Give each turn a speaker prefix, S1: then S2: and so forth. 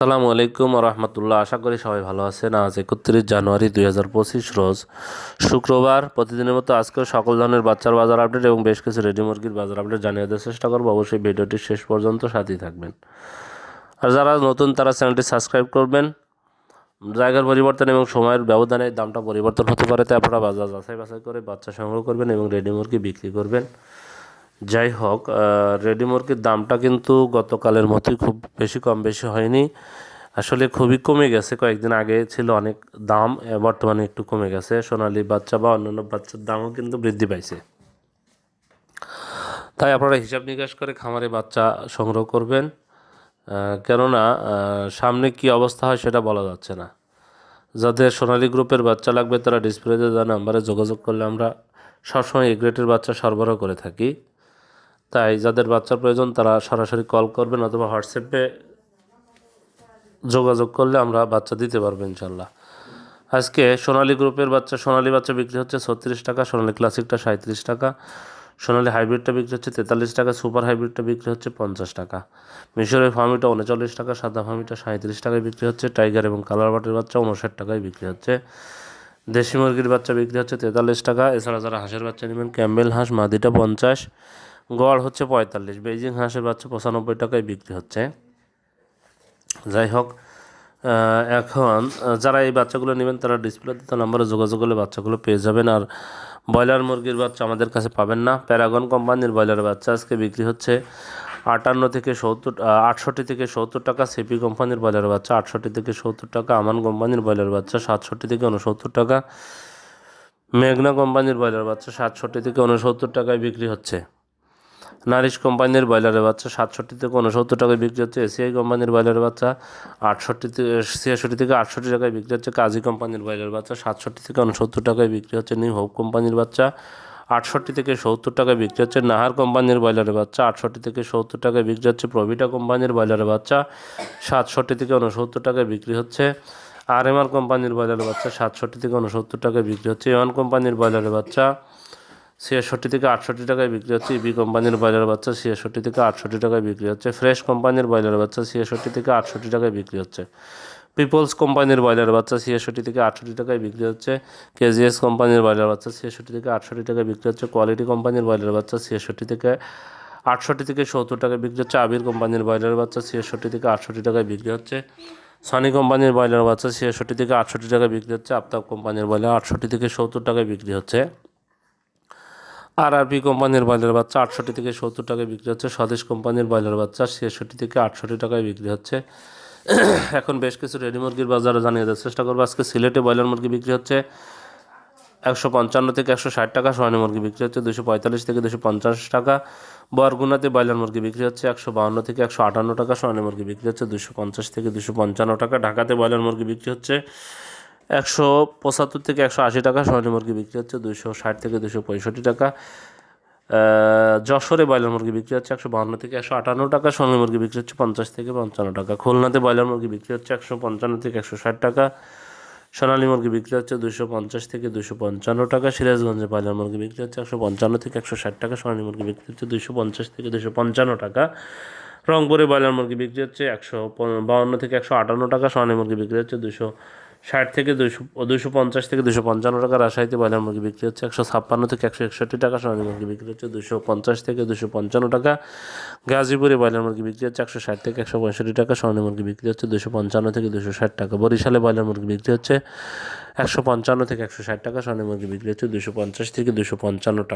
S1: আসসালামু আলাইকুম রহমতুল্লাহ। আশা করি সবাই ভালো আছেন। আজ একত্রিশ জানুয়ারি দুই হাজার পঁচিশ রোজ শুক্রবার। প্রতিদিনের মতো আজকেও সকল ধরনের বাচ্চার বাজার আপডেট এবং বেশ কিছু রেডি মুরগির বাজার আপডেট জানিয়ে দেওয়ার চেষ্টা করব। অবশ্যই ভিডিওটি শেষ পর্যন্ত সাথেই থাকবেন। আর যারা নতুন, তারা চ্যানেলটি সাবস্ক্রাইব করবেন। জায়গার পরিবর্তন এবং সময়ের ব্যবধানে দামটা পরিবর্তন হতে পারে। তাই আপনারা বাজার যাচাই বাছাই করে বাচ্চা সংগ্রহ করবেন এবং রেডি মুরগি বিক্রি করবেন। যাই হোক রেডি মুরগির দামটা কিন্তু গতকালের মতোই খুব বেশি কম বেশি হয়নি। আসলে খুবই কমে গেছে, কয়েকদিন আগে ছিল অনেক দাম বর্তমানে একটু কমে গেছে। সোনালি বাচ্চা বা অন্যান্য বাচ্চার দামও কিন্তু বৃদ্ধি পাইছে। তাই আপনারা হিসাব নিকাশ করে খামারে বাচ্চা সংগ্রহ করবেন। কেননা সামনে কি অবস্থা হয় সেটা বলা যাচ্ছে না। যাদের সোনালী গ্রুপের বাচ্চা লাগবে তারা ডিসপ্লেতে দেওয়া নাম্বারে যোগাযোগ করলে আমরা সবসময় গ্রেটের বাচ্চা সরবরাহ করে থাকি। তাই যাদের বাচ্চার প্রয়োজন তারা সরাসরি কল করবেন অথবা হোয়াটসঅ্যাপে যোগাযোগ করলে আমরা বাচ্চা দিতে পারব ইনশাল্লাহ। আজকে সোনালি গ্রুপের বাচ্চা, সোনালী বাচ্চা বিক্রি হচ্ছে ছত্রিশ টাকা, সোনালী ক্লাসিকটা সাঁত্রিশ টাকা, সোনালী হাইব্রিডটা বিক্রি হচ্ছে তেতাল্লিশ টাকা, সুপার হাইব্রিডটা বিক্রি হচ্ছে পঞ্চাশ টাকা। মিশরের ফার্মিটা উনচল্লিশ টাকা, সাদা ফার্মিটা সাঁত্রিশ টাকায় বিক্রি হচ্ছে, টাইগার এবং কালার বাটের বাচ্চা উনষাট টাকায় বিক্রি হচ্ছে। দেশি মুরগির বাচ্চা বিক্রি হচ্ছে তেতাল্লিশ টাকা, এছাড়া যারা হাঁসের বাচ্চা নেবেন, ক্যাম্বেল হাঁস, মাদিটা পঞ্চাশ গড় হচ্ছে পঁয়তাল্লিশ। বেইজিং হাঁসের বাচ্চা পঁচানব্বই টাকায় বিক্রি হচ্ছে। যাই হোক এখন যারা এই বাচ্চাগুলো নেবেন তারা ডিসপ্লেতে তো নাম্বারে যোগাযোগ করলে বাচ্চাগুলো পেয়ে যাবেন। আর ব্রয়লার মুরগির বাচ্চা আমাদের কাছে পাবেন না। প্যারাগন কোম্পানির ব্রয়লার বাচ্চা আজকে বিক্রি হচ্ছে আটান্ন থেকে সত্তর আটষট্টি থেকে সত্তর টাকা। সিপি কোম্পানির ব্রয়লার বাচ্চা আটষট্টি থেকে সত্তর টাকা। আমান কোম্পানির ব্রয়লার বাচ্চা সাতষট্টি থেকে উনসত্তর টাকা। মেঘনা কোম্পানির ব্রয়লার বাচ্চা সাতষট্টি থেকে উনসত্তর টাকায় বিক্রি হচ্ছে। নারিশ কোম্পানির ব্রয়লারের বাচ্চা সাতষট্টি থেকে উনসত্তর টাকায় বিক্রি হচ্ছে। এসিআই কোম্পানির ব্রয়লারের বাচ্চা আটষট্টি থেকে ছিয়াষট্টি থেকে আটষট্টি টাকায় বিক্রি হচ্ছে। কাজী কোম্পানির ব্রয়লার বাচ্চা সাতষট্টি থেকে উনসত্তর টাকায় বিক্রি হচ্ছে। নিউ হোপ কোম্পানির বাচ্চা আটষট্টি থেকে সত্তর টাকায় বিক্রি হচ্ছে। নাহার কোম্পানির ব্রয়লারের বাচ্চা আটষট্টি থেকে সত্তর টাকায় বিক্রি হচ্ছে। প্রভিটা কোম্পানির ব্রয়লারের বাচ্চা সাতষট্টি থেকে উনসত্তর টাকায় বিক্রি হচ্ছে। আর এম আর কোম্পানির ব্রয়লারের বাচ্চা সাতষট্টি থেকে উনসত্তর টাকায় বিক্রি হচ্ছে। এওয়ান কোম্পানির ব্রয়লারের বাচ্চা ছিয়াষট্টি থেকে আটষট্টি টাকায় বিক্রি হচ্ছে ইবি কোম্পানির ব্রয়লার বাচ্চা, ছিয়াষট্টি থেকে আটষট্টি টাকায় বিক্রি হচ্ছে। ফ্রেশ কোম্পানির ব্রয়লার বাচ্চা, ছিয়াষট্টি থেকে আটষট্টি টাকায় বিক্রি হচ্ছে। পিপলস কোম্পানির ব্রয়লার বাচ্চা, ছিয়াষট্টি থেকে আটষট্টি টাকায় বিক্রি হচ্ছে। কেজিএস কোম্পানির ব্রয়লার বাচ্চা, ছিয়াষট্টি থেকে আটষট্টি টাকায় বিক্রি হচ্ছে। কোয়ালিটি কোম্পানির ব্রয়লার বাচ্চা, ছিয়াষট্টি থেকে আটষট্টি থেকে সত্তর টাকায় বিক্রি হচ্ছে। আবির কোম্পানির ব্রয়লার বাচ্চা, ছিয়াষট্টি থেকে আটষট্টি টাকায় বিক্রি হচ্ছে। সনি কোম্পানির ব্রয়লার বাচ্চা, ছিয়াষট্টি থেকে আটষট্টি টাকায় বিক্রি হচ্ছে। আফতাব কোম্পানির ব্রয়লার, আটষট্টি থেকে সত্তর টাকায় বিক্রি হচ্ছে। আর আরপি কোম্পানির ব্রয়লার বাচ্চা আটষট্টি থেকে সত্তর টাকায় বিক্রি হচ্ছে। স্বদেশ কোম্পানির ব্রয়লার বাচ্চা ছেষট্টি থেকে আটষট্টি টাকায় বিক্রি হচ্ছে। এখন বেশ কিছু রেডি মুরগির বাজারে জানিয়ে দেওয়ার চেষ্টা করব। আজকে সিলেটে ব্রয়লার মুরগি বিক্রি হচ্ছে একশো পঞ্চান্ন থেকে একশো ষাট টাকা, সোয়ানি মুরগি বিক্রি হচ্ছে দুশো পঁয়তাল্লিশ থেকে দুশো পঞ্চাশ টাকা, বরগুনাতে ব্রয়লার মুরগি বিক্রি হচ্ছে একশো বাউন্ন থেকে একশো আটান্ন টাকা, সোয়ানি মুরগি বিক্রি হচ্ছে দুশো পঞ্চাশ থেকে দুশো পঞ্চান্ন টাকা। ঢাকাতে ব্রয়লার মুরগি বিক্রি হচ্ছে একশো পঁচাত্তর থেকে একশো আশি টাকা সোনালী মুরগি বিক্রি হচ্ছে দুশো ষাট থেকে দুশো পঁয়ষট্টি টাকা। যশোরে ব্রয়লার মুরগি বিক্রি হচ্ছে একশো বাহান্ন থেকে একশো আটান্ন টাকা সোনালী মুরগি বিক্রি হচ্ছে পঞ্চাশ থেকে পঞ্চান্ন টাকা। খুলনাতে ব্রয়লার মুরগি বিক্রি হচ্ছে একশো পঞ্চান্ন থেকে একশো ষাট টাকা, সোনালী মুরগি বিক্রি হচ্ছে দুশো পঞ্চাশ থেকে দুশো পঞ্চান্ন টাকা, সিরাজগঞ্জে ব্রয়লার মুরগি বিক্রি হচ্ছে একশো পঞ্চান্ন থেকে একশো ষাট টাকা সোনালী মুরগি বিক্রি হচ্ছে দুশো পঞ্চাশ থেকে দুশো পঞ্চান্ন টাকা। রংপুরে ব্রয়লার মুরগি বিক্রি হচ্ছে একশো বাউন্ন থেকে একশো আটান্ন টাকা সোনালী মুরগি বিক্রি হচ্ছে দুশো ষাট থেকে দুশো দুশো পঞ্চাশ থেকে দুশো পঞ্চান্ন টাকা রাজশাহীতে ব্রয়লার মুরগি বিক্রি হচ্ছে। একশো ছাপ্পান্ন থেকে একশো একষট্টি টাকা সোনালী মুরগি বিক্রি হচ্ছে। দুশো পঞ্চাশ থেকে দুশো পঞ্চান্ন টাকা গাজীপুরে ব্রয়লার মুরগি বিক্রি হচ্ছে। একশো ষাট থেকে একশো পঁয়ষট্টি টাকা সোনালী মুরগি বিক্রি হচ্ছে। দুশো পঞ্চান্ন থেকে দুশো ষাট টাকা বরিশালে ব্রয়লার মুরগি বিক্রি হচ্ছে। একশো পঞ্চান্ন থেকে একশো ষাট টাকা সোনালী মুরগি বিক্রি হচ্ছে। দুশো পঞ্চাশ থেকে দুশো পঞ্চান্ন টাকা।